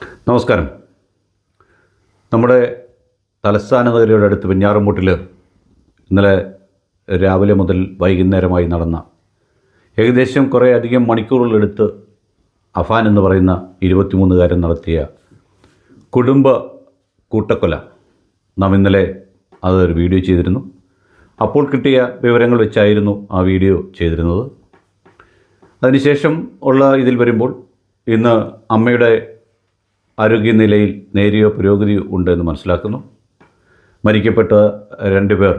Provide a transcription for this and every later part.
നമസ്കാരം. നമ്മുടെ തലസ്ഥാന നഗരിയുടെ അടുത്ത് പിഞ്ഞാറമ്പൂട്ടിൽ ഇന്നലെ രാവിലെ മുതൽ വൈകുന്നേരമായി നടന്ന ഏകദേശം കുറേ അധികം മണിക്കൂറുകളെടുത്ത് അഫാൻ എന്ന് പറയുന്ന ഇരുപത്തിമൂന്നുകാരൻ നടത്തിയ കുടുംബ കൂട്ടക്കൊല. നാം ഇന്നലെ അതൊരു വീഡിയോ ചെയ്തിരുന്നു. അപ്പോൾ കിട്ടിയ വിവരങ്ങൾ വെച്ചായിരുന്നു ആ വീഡിയോ ചെയ്തിരുന്നത്. അതിനുശേഷം ഉള്ള ഇതിൽ വരുമ്പോൾ ഇന്ന് അമ്മയുടെ ആരോഗ്യനിലയിൽ നേരിയ പുരോഗതി ഉണ്ടെന്ന് മനസ്സിലാക്കുന്നു. മരിക്കപ്പെട്ട രണ്ടുപേർ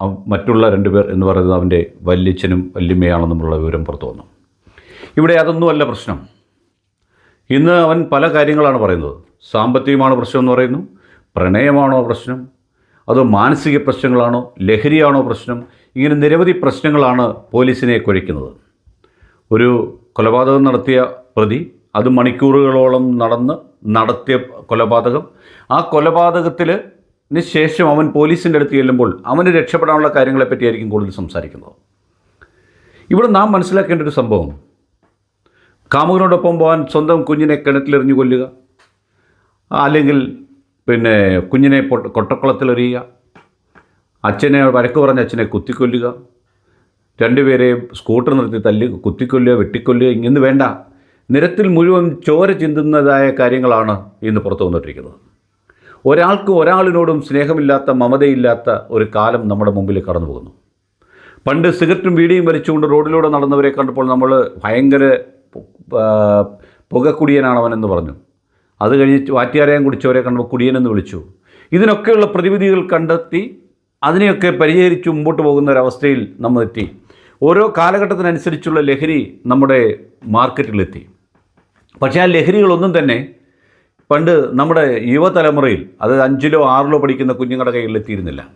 പേർ മറ്റുള്ള രണ്ടുപേർ എന്ന് പറയുന്നത് അവന്റെ വല്യച്ഛനും വല്യമ്മയാണെന്നുമുള്ള വിവരം പുറത്തു വന്നു. ഇവിടെ അതൊന്നുമല്ല പ്രശ്നം. ഇന്ന് അവൻ പല കാര്യങ്ങളാണ് പറയുന്നത്. സാമ്പത്തികമാണ് പ്രശ്നം എന്ന് പറയുന്നു പ്രണയമാണോ പ്രശ്നം അതോ മാനസിക പ്രശ്നങ്ങളാണോ ലഹരിയാണോ പ്രശ്നം ഇങ്ങനെ നിരവധി പ്രശ്നങ്ങളാണ് പോലീസിനെ കുഴയ്ക്കുന്നത്. ഒരു കൊലപാതകം നടത്തിയ പ്രതി അത് മണിക്കൂറുകളോളം നടന്ന് നടത്തിയ കൊലപാതകം. ആ കൊലപാതകത്തിൽ ശേഷം അവൻ പോലീസിന്റെ അടുത്ത് ചെല്ലുമ്പോൾ അവന് രക്ഷപ്പെടാനുള്ള കാര്യങ്ങളെപ്പറ്റിയായിരിക്കും കൂടുതൽ സംസാരിക്കുന്നത്. ഇവിടെ നാം മനസ്സിലാക്കേണ്ട ഒരു സംഭവം. കാമുകനോടൊപ്പം പോകാൻ സ്വന്തം കുഞ്ഞിനെ കിണറ്റിലെറിഞ്ഞു കൊല്ലുക. അല്ലെങ്കിൽ പിന്നെ കുഞ്ഞിനെ പൊട്ട- കൊട്ടക്കുളത്തിലെറിയുക. അച്ഛനെ വഴക്ക് പറഞ്ഞ അച്ഛനെ കുത്തിക്കൊല്ലുക. രണ്ടുപേരെയും സ്കൂട്ടർ നിർത്തി തല്ലി കുത്തിക്കൊല്ലുക വെട്ടിക്കൊല്ലുക ഇങ്ങനെ വേണ്ട. നിരത്തിൽ മുഴുവൻ ചോര ചിന്തുന്നതായ കാര്യങ്ങളാണ് ഇന്ന് പുറത്തു വന്നിട്ടിരിക്കുന്നത്. ഒരാൾക്ക് ഒരാളിനോടും സ്നേഹമില്ലാത്ത മമതയില്ലാത്ത ഒരു കാലം നമ്മുടെ മുമ്പിൽ കടന്നു പോകുന്നു. പണ്ട് സിഗരറ്റും വീടിയും വലിച്ചുകൊണ്ട് റോഡിലൂടെ നടന്നവരെ കണ്ടപ്പോൾ നമ്മൾ ഭയങ്കര പുകക്കുടിയനാണവനെന്ന് പറഞ്ഞു. അത് കഴിഞ്ഞ് വാറ്റിയാരയം കുടിച്ചവരെ കണ്ടപ്പോൾ കുടിയനെന്ന് വിളിച്ചു. ഇതിനൊക്കെയുള്ള പ്രതിവിധികൾ കണ്ടെത്തി അതിനെയൊക്കെ പരിഹരിച്ച് മുമ്പോട്ട് പോകുന്ന ഒരവസ്ഥയിൽ നമ്മൾ എത്തി. ഓരോ കാലഘട്ടത്തിനനുസരിച്ചുള്ള ലഹരി നമ്മുടെ മാർക്കറ്റിലെത്തി. പക്ഷേ ആ ലഹരികളൊന്നും തന്നെ പണ്ട് നമ്മുടെ യുവതലമുറയിൽ അത് അഞ്ചിലോ ആറിലോ പഠിക്കുന്ന കുഞ്ഞുങ്ങളുടെ കയ്യിൽ എത്തിയിരുന്നില്ല.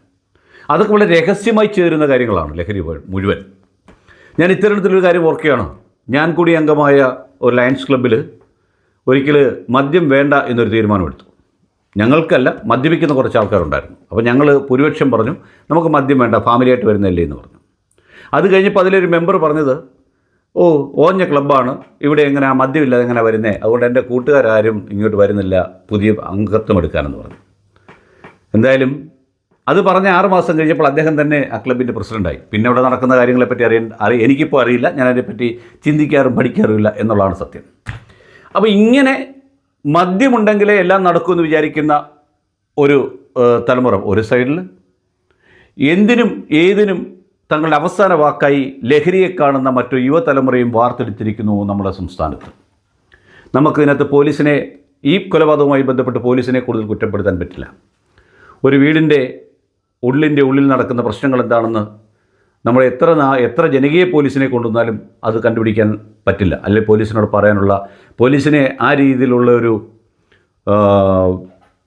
അതൊക്കെ വളരെ രഹസ്യമായി ചേരുന്ന കാര്യങ്ങളാണ് ലഹരി മുഴുവൻ. ഞാൻ ഇത്തരത്തിലൊരു കാര്യം ഓർക്കുകയാണ്. ഞാൻ കൂടി അംഗമായ ഒരു ലയൺസ് ക്ലബ്ബിൽ ഒരിക്കൽ മദ്യം വേണ്ട എന്നൊരു തീരുമാനമെടുത്തു. ഞങ്ങൾക്കല്ല മദ്യപിക്കുന്ന കുറച്ച് ആൾക്കാരുണ്ടായിരുന്നു. അപ്പോൾ ഞങ്ങൾ ഭൂരിപക്ഷം പറഞ്ഞു നമുക്ക് മദ്യം വേണ്ട ഫാമിലിയായിട്ട് വരുന്നതല്ലേ? എന്ന് പറഞ്ഞു. അത് കഴിഞ്ഞപ്പോൾ അതിലൊരു മെമ്പർ പറഞ്ഞത് ഓ ഓഞ്ഞ ക്ലബ്ബാണ്. ഇവിടെ എങ്ങനെ ആ മദ്യമില്ലാതെ എങ്ങനെ വരുന്നേ? അതുകൊണ്ട് എന്റെ കൂട്ടുകാരും ഇങ്ങോട്ട് വരുന്നില്ല. പുതിയ അംഗത്വം എടുക്കാനെന്ന് പറഞ്ഞു. എന്തായാലും അത് പറഞ്ഞ ആറ് മാസം കഴിഞ്ഞപ്പോൾ അദ്ദേഹം തന്നെ ആ ക്ലബിന്റെ പ്രസിഡന്റായി പിന്നെ അവിടെ നടക്കുന്ന കാര്യങ്ങളെപ്പറ്റി അറിയാൻ അറി എനിക്കിപ്പോൾ അറിയില്ല. ഞാൻ അതിനെപ്പറ്റി ചിന്തിക്കാറും പഠിക്കാറുമില്ല എന്നുള്ളതാണ് സത്യം. അപ്പോൾ ഇങ്ങനെ മദ്യമുണ്ടെങ്കിലേ എല്ലാം നടക്കുമെന്ന് വിചാരിക്കുന്ന ഒരു തലമുറ ഒരു സൈഡിൽ എന്തിനും ഏതിനും തങ്ങളുടെ അവസാന വാക്കായി ലഹരിയെ കാണുന്ന മറ്റു യുവതലമുറയും വാർത്തെടുത്തിരിക്കുന്നു നമ്മുടെ സംസ്ഥാനത്ത്. നമുക്കിതിനകത്ത് പോലീസിനെ ഈ കൊലപാതകവുമായി ബന്ധപ്പെട്ട് പോലീസിനെ കൂടുതൽ കുറ്റപ്പെടുത്താൻ പറ്റില്ല. ഒരു വീടിന്റെ ഉള്ളിന്റെ ഉള്ളിൽ നടക്കുന്ന പ്രശ്നങ്ങൾ എന്താണെന്ന് നമ്മൾ എത്ര നാ എത്ര ജനകീയ പോലീസിനെ കൊണ്ടുവന്നാലും അത് കണ്ടുപിടിക്കാൻ പറ്റില്ല. അല്ലെങ്കിൽ പോലീസിനോട് പറയാനുള്ള പോലീസിനെ ആ രീതിയിലുള്ള ഒരു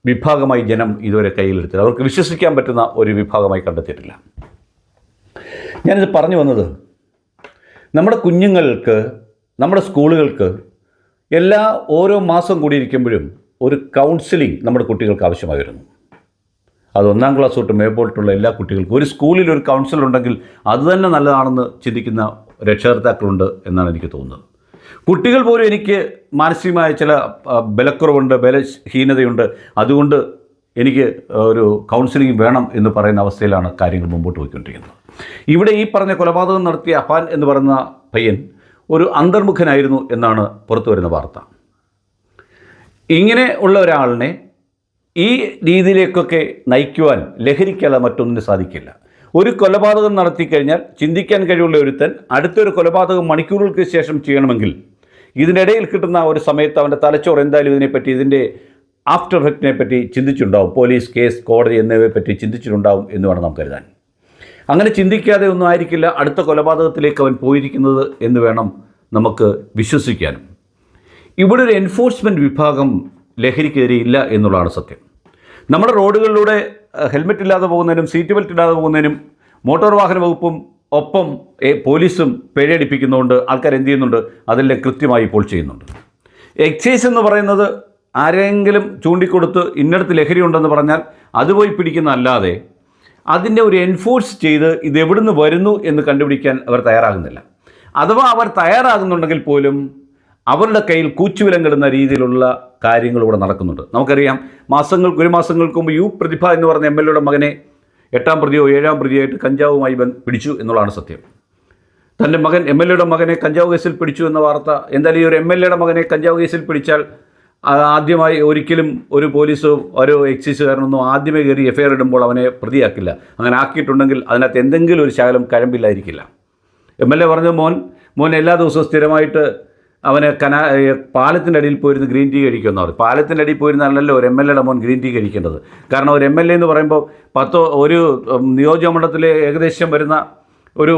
വിഭാഗമായി ജനം ഇതുവരെ കയ്യിലെടുത്തില്ല. അവർക്ക് വിശ്വസിക്കാൻ പറ്റുന്ന ഒരു വിഭാഗമായി കണ്ടെത്തിയിട്ടില്ല. ഞാനിത് പറഞ്ഞു വന്നത്. നമ്മുടെ കുഞ്ഞുങ്ങൾക്ക് നമ്മുടെ സ്കൂളുകൾക്ക് എല്ലാ ഓരോ മാസം കൂടിയിരിക്കുമ്പോഴും ഒരു കൗൺസിലിംഗ് നമ്മുടെ കുട്ടികൾക്ക് ആവശ്യമായി വരുന്നു അത് ഒന്നാം ക്ലാസ് തൊട്ട് മേപ്പോട്ടുള്ള എല്ലാ കുട്ടികൾക്കും. ഒരു സ്കൂളിൽ ഒരു കൗൺസിലർ ഉണ്ടെങ്കിൽ അത് തന്നെ നല്ലതാണെന്ന് ചിന്തിക്കുന്ന രക്ഷകർത്താക്കളുണ്ട് എന്നാണ് എനിക്ക് തോന്നുന്നത്. കുട്ടികൾ പോലും എനിക്ക് മാനസികമായ ചില ബലക്കുറവുണ്ട് ബലഹീനതയുണ്ട്. അതുകൊണ്ട് എനിക്ക് ഒരു കൗൺസിലിംഗ് വേണം എന്ന് പറയുന്ന അവസ്ഥയിലാണ് കാര്യങ്ങൾ മുമ്പോട്ട് പോയിക്കൊണ്ടിരിക്കുന്നത്. ഇവിടെ ഈ പറഞ്ഞ കൊലപാതകം നടത്തിയ അഫാൻ എന്ന് പറയുന്ന പയ്യൻ ഒരു അന്തർമുഖനായിരുന്നു എന്നാണ് പുറത്തു വരുന്ന വാർത്ത. ഇങ്ങനെ ഉള്ള ഒരാളിനെ ഈ രീതിയിലേക്കൊക്കെ നയിക്കുവാൻ ലഹരിക്കല്ല മറ്റൊന്നിന് സാധിക്കില്ല. ഒരു കൊലപാതകം നടത്തി കഴിഞ്ഞാൽ ചിന്തിക്കാൻ കഴിവുള്ള ഒരുത്തൻ അടുത്തൊരു കൊലപാതകം മണിക്കൂറുകൾക്ക് ശേഷം ചെയ്യണമെങ്കിൽ ഇതിനിടയിൽ കിട്ടുന്ന ഒരു സമയത്ത് അവന്റെ തലച്ചോറ് എന്തായാലും ഇതിനെപ്പറ്റി ഇതിന്റെ ആഫ്റ്റർ എഫക്റ്റിനെ പറ്റി ചിന്തിച്ചിട്ടുണ്ടാവും. പോലീസ് കേസ് കോടതി എന്നിവയെ പറ്റി ചിന്തിച്ചിട്ടുണ്ടാവും എന്ന് വേണം നമുക്ക് കരുതാൻ. അങ്ങനെ ചിന്തിക്കാതെ ഒന്നും ആയിരിക്കില്ല അടുത്ത കൊലപാതകത്തിലേക്ക് അവൻ പോയിരിക്കുന്നത് എന്ന് വേണം നമുക്ക് വിശ്വസിക്കാനും. ഇവിടെ ഒരു എൻഫോഴ്സ്മെന്റ് വിഭാഗം ലഹരിക്കെതിരെ ഇല്ല എന്നുള്ളതാണ് സത്യം. നമ്മുടെ റോഡുകളിലൂടെ ഹെൽമെറ്റ് ഇല്ലാതെ പോകുന്നതിനും സീറ്റ് ബെൽറ്റ് ഇല്ലാതെ പോകുന്നതിനും മോട്ടോർ വാഹന വകുപ്പും ഒപ്പം പോലീസും പിഴയടിപ്പിക്കുന്നതുകൊണ്ട് ആൾക്കാർ എന്ത് ചെയ്യുന്നുണ്ട്? അതെല്ലാം കൃത്യമായി ഇപ്പോൾ ചെയ്യുന്നുണ്ട്. എക്സൈസ് എന്ന് പറയുന്നത് ആരെങ്കിലും ചൂണ്ടിക്കൊടുത്ത് ഇന്നടത്ത് ലഹരി ഉണ്ടെന്ന് പറഞ്ഞാൽ അതുപോയി പിടിക്കുന്നതല്ലാതെ അതിന്റെ ഒരു എൻഫോഴ്സ് ചെയ്ത് ഇത് എവിടുന്ന് വരുന്നു എന്ന് കണ്ടുപിടിക്കാൻ അവർ തയ്യാറാകുന്നില്ല. അഥവാ അവർ തയ്യാറാകുന്നുണ്ടെങ്കിൽ പോലും അവരുടെ കയ്യിൽ കൂച്ചുവിലങ്ങിടുന്ന രീതിയിലുള്ള കാര്യങ്ങൾ ഇവിടെ നടക്കുന്നുണ്ട്. നമുക്കറിയാം മാസങ്ങൾക്ക് ഒരു മാസങ്ങൾക്ക് മുമ്പ് യു പ്രതിഭ എന്ന് പറഞ്ഞ എം എൽ എയുടെ മകനെ എട്ടാം പ്രതിയോ ഏഴാം പ്രതിയായിട്ട് കഞ്ചാവുമായി പിടിച്ചു എന്നുള്ളതാണ് സത്യം. തന്റെ മകൻ എം എൽ എയുടെ മകനെ കഞ്ചാവ് കേസിൽ പിടിച്ചു എന്ന വാർത്ത എന്തായാലും ഈ ഒരു എം എൽ എയുടെ മകനെ കഞ്ചാവ് കേസിൽ പിടിച്ചാൽ ആദ്യമായി ഒരിക്കലും ഒരു പോലീസോ ഒരു എക്സൈസുകാരനൊന്നും ആദ്യമേ കയറി എഫ് ഐ ആർ ഇടുമ്പോൾ അവനെ പ്രതിയാക്കില്ല. അങ്ങനെ ആക്കിയിട്ടുണ്ടെങ്കിൽ അതിനകത്ത് എന്തെങ്കിലും ഒരു ശകലം കഴമ്പില്ലായിരിക്കില്ല. എം എൽ എ പറഞ്ഞ മോൻ മോൻ എല്ലാ ദിവസവും സ്ഥിരമായിട്ട് അവന് കനാ പാലത്തിന്റെ അടിയിൽ പോയിരുന്ന് ഗ്രീൻ ടീ കഴിക്കുമെന്ന് പറയും പാലത്തിന്റെ അടിയിൽ പോയിരുന്നല്ലോ ഒരു എം എൽ എയുടെ മോൻ ഗ്രീൻ ടീ കഴിക്കേണ്ടത്. കാരണം ഒരു എം എൽ എ എന്ന് പറയുമ്പോൾ പത്തോ ഒരു നിയോജക നിയോജകമണ്ഡലത്തിലെ ഏകദേശം വരുന്ന ഒരു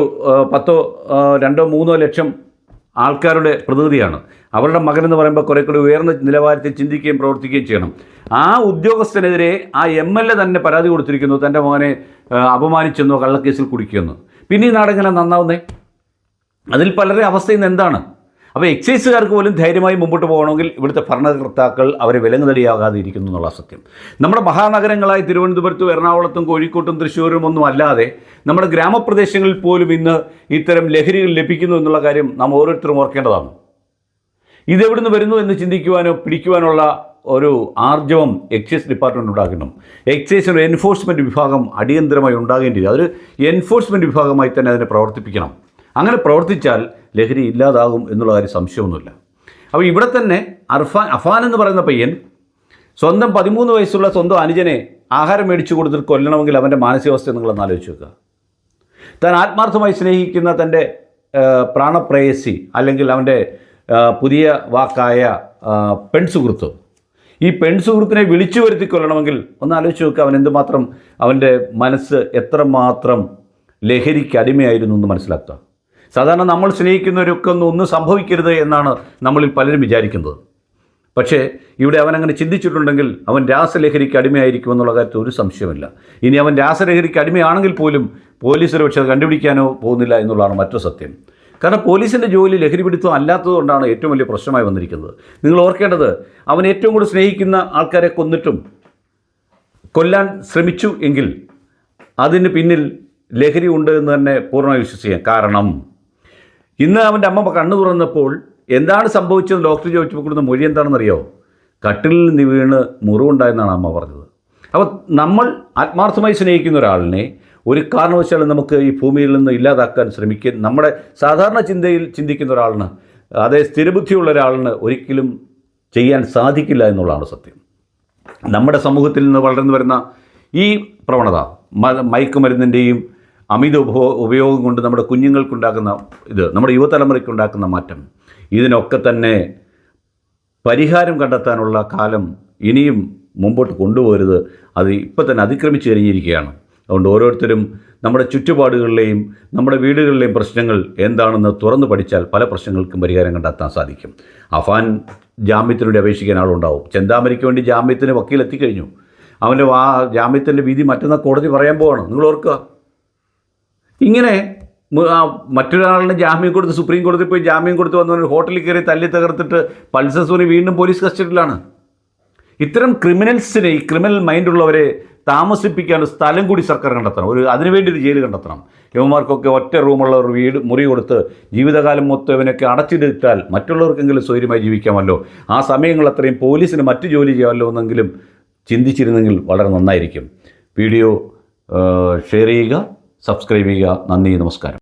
പത്തോ രണ്ടോ മൂന്നോ ലക്ഷം ആൾക്കാരുടെ പ്രതിനിധിയാണ്. അവരുടെ മകൻ എന്ന് പറയുമ്പോൾ കുറേ കൂടി ഉയർന്ന നിലവാരത്തിൽ ചിന്തിക്കുകയും പ്രവർത്തിക്കുകയും ചെയ്യണം. ആ ഉദ്യോഗസ്ഥനെതിരെ ആ എം എൽ എ തന്നെ പരാതി കൊടുത്തിരിക്കുന്നു. തന്റെ മകനെ അപമാനിച്ചെന്നോ കള്ളക്കേസിൽ കുടിക്കുമെന്നോ പിന്നെ ഈ നാടെങ്ങനെ നന്നാവുന്നേ? അതിൽ പലരുടെ അവസ്ഥ ഇന്ന് എന്താണ്? അപ്പോൾ എക്സൈസുകാർക്ക് പോലും ധൈര്യമായി മുമ്പോട്ട് പോകണമെങ്കിൽ ഇവിടുത്തെ ഭരണകർത്താക്കൾ അവരെ വിലങ്ങുതടിയാകാതെ ഇരിക്കുന്നു എന്നുള്ള സത്യം. നമ്മുടെ മഹാനഗരങ്ങളായ തിരുവനന്തപുരത്തും എറണാകുളത്തും കോഴിക്കോട്ടും തൃശ്ശൂരും ഒന്നും അല്ലാതെ നമ്മുടെ ഗ്രാമപ്രദേശങ്ങളിൽ പോലും ഇന്ന് ഇത്തരം ലഹരികൾ ലഭിക്കുന്നു എന്നുള്ള കാര്യം നാം ഓരോരുത്തരും ഓർക്കേണ്ടതാണ്. ഇതെവിടുന്ന് വരുന്നു എന്ന് ചിന്തിക്കുവാനോ പിടിക്കുവാനുള്ള ഒരു ആർജവം എക്സൈസ് ഡിപ്പാർട്ട്മെന്റ് ഉണ്ടാക്കണം എക്സൈസിന് എൻഫോഴ്സ്മെന്റ് വിഭാഗം അടിയന്തരമായി ഉണ്ടാകേണ്ടത് അതൊരു എൻഫോഴ്സ്മെന്റ് വിഭാഗമായി തന്നെ അതിനെ പ്രവർത്തിപ്പിക്കണം. അങ്ങനെ പ്രവർത്തിച്ചാൽ ലഹരി ഇല്ലാതാകും എന്നുള്ള കാര്യം സംശയമൊന്നുമില്ല. അപ്പോൾ ഇവിടെ തന്നെ അർഫാൻ അഫാൻ എന്ന് പറയുന്ന പയ്യൻ സ്വന്തം പതിമൂന്ന് വയസ്സുള്ള സ്വന്തം അനുജനെ ആഹാരം മേടിച്ചു കൊടുത്തിട്ട് കൊല്ലണമെങ്കിൽ അവന്റെ മാനസികാവസ്ഥ നിങ്ങളൊന്ന് ആലോചിച്ച് വെക്കുക താൻ ആത്മാർത്ഥമായി സ്നേഹിക്കുന്ന തന്റെ പ്രാണപ്രേയസി അല്ലെങ്കിൽ അവന്റെ പുതിയ വാക്കായ പെൺ പെൺസുഹൃത്ത്. ഈ പെൺസുഹൃത്തിനെ വിളിച്ചു വരുത്തി കൊല്ലണമെങ്കിൽ ഒന്ന് ആലോചിച്ച് നോക്കുക അവൻ എന്തുമാത്രം അവന്റെ മനസ്സ് എത്രമാത്രം ലഹരിക്ക് അടിമയായിരുന്നു എന്ന് മനസ്സിലാക്കുക. സാധാരണ നമ്മൾ സ്നേഹിക്കുന്നവരൊക്കെ ഒന്നും ഒന്നും സംഭവിക്കരുത് എന്നാണ് നമ്മളിൽ പലരും വിചാരിക്കുന്നത്. പക്ഷേ ഇവിടെ അവൻ അങ്ങനെ ചിന്തിച്ചിട്ടുണ്ടെങ്കിൽ അവൻ രാസലഹരിക്ക് അടിമയായിരിക്കും എന്നുള്ള കാര്യത്തിൽ ഒരു സംശയമില്ല ഇനി അവൻ രാസലഹരിക്ക് അടിമയാണെങ്കിൽ പോലും പോലീസ് പക്ഷേ അത് കണ്ടുപിടിക്കാനോ പോകുന്നില്ല എന്നുള്ളതാണ് മറ്റു സത്യം. കാരണം പോലീസിന്റെ ജോലി ലഹരി പിടുത്തം അല്ലാത്തതുകൊണ്ടാണ് ഏറ്റവും വലിയ പ്രശ്നമായി വന്നിരിക്കുന്നത്. നിങ്ങൾ ഓർക്കേണ്ടത് അവൻ ഏറ്റവും കൂടുതൽ സ്നേഹിക്കുന്ന ആൾക്കാരെ കൊന്നിട്ടും കൊല്ലാൻ ശ്രമിച്ചു എങ്കിൽ അതിന് പിന്നിൽ ലഹരി ഉണ്ട് എന്ന് തന്നെ പൂർണമായി വിശ്വസിക്കാം. കാരണം ഇന്ന് അവന്റെ അമ്മ കണ്ണു തുറന്നപ്പോൾ എന്താണ് സംഭവിച്ചത് ഡോക്ടർ ചോദിച്ചപ്പോൾ കൊടുക്കുന്ന മൊഴി എന്താണെന്നറിയോ? കട്ടിലിൽ നിന്ന് വീണ് മുറിവുണ്ടായെന്നാണ് അമ്മ പറഞ്ഞത്. അപ്പോൾ നമ്മൾ ആത്മാർത്ഥമായി സ്നേഹിക്കുന്ന ഒരാളിനെ ഒരു കാരണവശാലും നമുക്ക് ഈ ഭൂമിയിൽ നിന്ന് ഇല്ലാതാക്കാൻ ശ്രമിക്കുക നമ്മുടെ സാധാരണ ചിന്തയിൽ ചിന്തിക്കുന്ന ഒരാളിന് അതേ സ്ഥിരബുദ്ധിയുള്ള ഒരാളിന് ഒരിക്കലും ചെയ്യാൻ സാധിക്കില്ല എന്നുള്ളതാണ് സത്യം. നമ്മുടെ സമൂഹത്തിൽ നിന്ന് വളർന്നു വരുന്ന ഈ പ്രവണത മയക്കുമരുന്നിന്റെയും അമിത ഉപഭോ ഉപയോഗം കൊണ്ട് നമ്മുടെ കുഞ്ഞുങ്ങൾക്കുണ്ടാക്കുന്ന ഇത് നമ്മുടെ യുവതലമുറയ്ക്കുണ്ടാക്കുന്ന മാറ്റം. ഇതിനൊക്കെ തന്നെ പരിഹാരം കണ്ടെത്താനുള്ള കാലം ഇനിയും മുമ്പോട്ട് കൊണ്ടുപോകരുത്. അത് ഇപ്പം തന്നെ അതിക്രമിച്ചു കഴിഞ്ഞിരിക്കുകയാണ്. അതുകൊണ്ട് ഓരോരുത്തരും നമ്മുടെ ചുറ്റുപാടുകളിലെയും നമ്മുടെ വീടുകളിലെയും പ്രശ്നങ്ങൾ എന്താണെന്ന് തുറന്നു പഠിച്ചാൽ പല പ്രശ്നങ്ങൾക്കും പരിഹാരം കണ്ടെത്താൻ സാധിക്കും. അഫാൻ ജാമ്യത്തിന് വേണ്ടി അപേക്ഷിക്കാൻ ആളുണ്ടാവും. ചെന്താമരയ്ക്ക് വേണ്ടി ജാമ്യത്തിന് വക്കീലെത്തിക്കഴിഞ്ഞു. അവന്റെ വാ ജാമ്യത്തിന്റെ വിധി മറ്റന്നാൾ കോടതി പറയാൻ പോവാണ്. നിങ്ങൾ ഓർക്കുക. ഇങ്ങനെ മറ്റൊരാളിന് ജാമ്യം കൊടുത്ത് സുപ്രീം കോടതി പോയി ജാമ്യം കൊടുത്ത് വന്നവർ ഹോട്ടലിൽ കയറി തല്ലി തകർത്തിട്ട് പൾസർ സോണി വീണ്ടും പോലീസ് കസ്റ്റഡിയിലാണ്. ഇത്തരം ക്രിമിനൽസിനെ ഈ ക്രിമിനൽ മൈൻഡുള്ളവരെ താമസിപ്പിക്കാൻ സ്ഥലം കൂടി സർക്കാർ കണ്ടെത്തണം. ഒരു അതിനുവേണ്ടി ഒരു ജയിൽ കണ്ടെത്തണം. യുവമാർക്കൊക്കെ ഒറ്റ റൂമുള്ള ഒരു വീട് മുറി കൊടുത്ത് ജീവിതകാലം മൊത്തം ഇവനൊക്കെ അടച്ചിട്ടാൽ മറ്റുള്ളവർക്കെങ്കിലും സ്വൈര്യമായി ജീവിക്കാമല്ലോ. ആ സമയങ്ങൾ അത്രയും പോലീസിന് മറ്റു ജോലി ചെയ്യാമല്ലോ എന്നെങ്കിലും ചിന്തിച്ചിരുന്നെങ്കിൽ വളരെ നന്നായിരിക്കും. വീഡിയോ ഷെയർ ചെയ്യുക. സബ്സ്ക്രൈബ് ചെയ്യുക. നന്ദി നമസ്കാരം.